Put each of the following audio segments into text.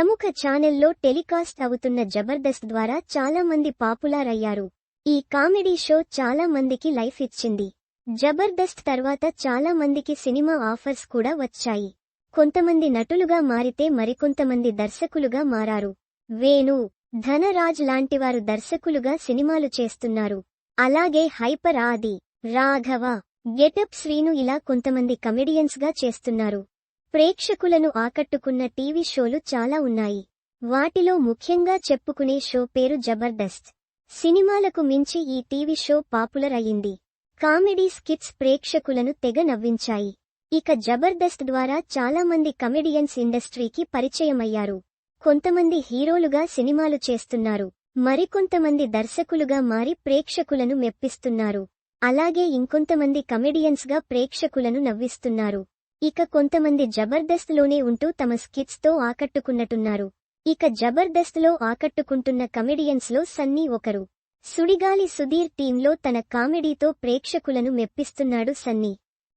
ప్రముఖ ఛానెల్లో టెలికాస్ట్ అవుతున్న జబర్దస్త్ ద్వారా చాలా మంది పాపులార్ అయ్యారు. ఈ కామెడీ షో చాలా మందికి లైఫ్ ఇచ్చింది. జబర్దస్త్ తర్వాత చాలా మందికి సినిమా ఆఫర్స్ కూడా వచ్చాయి. కొంతమంది నటులుగా మారితే మరికొంతమంది దర్శకులుగా మారారు. వేణు ధనరాజ్ లాంటివారు దర్శకులుగా సినిమాలు చేస్తున్నారు. అలాగే హైపర్ ఆది రాఘవ గెటప్ శ్రీను ఇలా కొంతమంది కమెడియన్స్గా చేస్తున్నారు. ప్రేక్షకులను ఆకట్టుకున్న టీవీ షోలు చాలా ఉన్నాయి. వాటిలో ముఖ్యంగా చెప్పుకునే షో పేరు జబర్దస్త్. సినిమాలకు మించి ఈ టీవీ షో పాపులర్ అయింది కామెడీ స్కిట్స్ ప్రేక్షకులను తెగ నవ్వించాయి. ఇక జబర్దస్త్ ద్వారా చాలా మంది కమెడియన్స్ ఇండస్ట్రీకి పరిచయమయ్యారు. కొంతమంది హీరోలుగా సినిమాలు చేస్తున్నారు. మరికొంతమంది దర్శకులుగా మారి ప్రేక్షకులను మెప్పిస్తున్నారు. అలాగే ఇంకొంతమంది కమెడియన్స్గా ప్రేక్షకులను నవ్విస్తున్నారు. ఇక కొంతమంది జబర్దస్త్లోనే ఉంటూ తమ స్కిట్స్తో ఆకట్టుకున్నట్టున్నారు. ఇక జబర్దస్త్లో ఆకట్టుకుంటున్న కమెడియన్స్లో సన్నీ ఒకరు. సుడిగాలి సుధీర్ టీంలో తన కామెడీతో ప్రేక్షకులను మెప్పిస్తున్నాడు సన్నీ.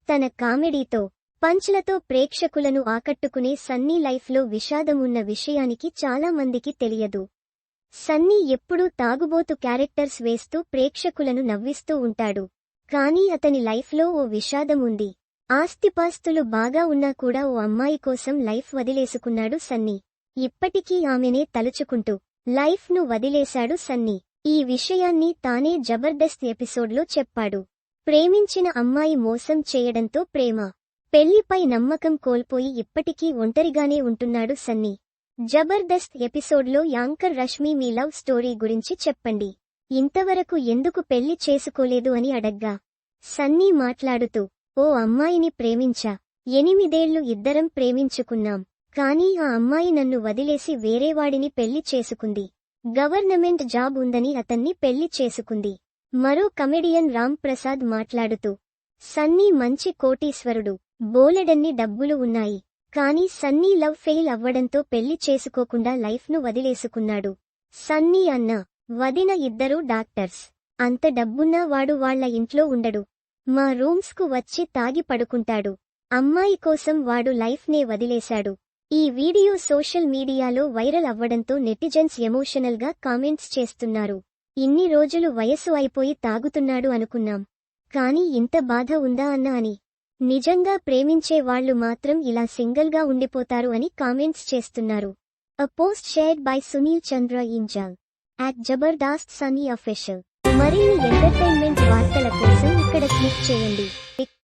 తన కామెడీతో పంచ్లతో ప్రేక్షకులను ఆకట్టుకునే సన్నీ లైఫ్లో విషాదం ఉన్న విషయానికి చాలా మందికి తెలియదు. సన్నీ ఎప్పుడూ తాగుబోతు క్యారెక్టర్స్ వేస్తూ ప్రేక్షకులను నవ్విస్తూ ఉంటాడు. కానీ అతని లైఫ్లో ఓ విషాదముంది. ఆస్తిపాస్తులు బాగా ఉన్నా కూడా ఓ అమ్మాయి కోసం లైఫ్ వదిలేసుకున్నాడు సన్నీ. ఇప్పటికీ ఆమెనే తలుచుకుంటూ లైఫ్ను వదిలేశాడు సన్నీ. ఈ విషయాన్ని తానే జబర్దస్త్ ఎపిసోడ్లో చెప్పాడు. ప్రేమించిన అమ్మాయి మోసం చేయడంతో ప్రేమ. పెళ్ళిపై నమ్మకం కోల్పోయి ఇప్పటికీ ఒంటరిగానే ఉంటున్నాడు సన్నీ. జబర్దస్త్ ఎపిసోడ్లో యాంకర్ రష్మి మీ లవ్ స్టోరీ గురించి చెప్పండి. ఇంతవరకు ఎందుకు పెళ్ళి చేసుకోలేదు అని అడగ్గా. సన్నీ మాట్లాడుతూ ఓ అమ్మాయిని ప్రేమించా. ఎనిమిదేళ్ళు ఇద్దరం ప్రేమించుకున్నాం. కానీ ఆ అమ్మాయి నన్ను వదిలేసి వేరేవాడిని పెళ్ళి చేసుకుంది. గవర్నమెంట్ జాబ్ ఉందని అతన్ని పెళ్ళి చేసుకుంది. మరో కమెడియన్ రామ్ ప్రసాద్ మాట్లాడుతూ సన్నీ మంచి కోటీశ్వరుడు. బోలెడన్ని డబ్బులు ఉన్నాయి. కానీ సన్నీ లవ్ ఫెయిల్ అవ్వడంతో పెళ్ళి చేసుకోకుండా లైఫ్ను వదిలేసుకున్నాడు. సన్నీ అన్న వదిన ఇద్దరూ డాక్టర్స్. అంత డబ్బున్నా వాడు వాళ్ళ ఇంట్లో ఉండడు. మా రూమ్స్కు వచ్చి తాగి పడుకుంటాడు. అమ్మాయి కోసం వాడు లైఫ్నే వదిలేశాడు. ఈ వీడియో సోషల్ మీడియాలో వైరల్ అవ్వడంతో నెటిజన్స్ ఎమోషనల్గా కామెంట్స్ చేస్తున్నారు. ఇన్ని రోజులు వయసు అయిపోయి తాగుతున్నాడు అనుకున్నాం. కాని ఇంత బాధ ఉందా అన్నా అని. నిజంగా ప్రేమించే వాళ్ళు మాత్రం ఇలా సింగిల్గా ఉండిపోతారు అని కామెంట్స్ చేస్తున్నారు. A post shared by Sunil Chandra Injal at Jabardasth Sunny official మరిన్ని ఎంటర్టైన్మెంట్ వార్తల కోసం ఇక్కడ క్లిక్ చేయండి.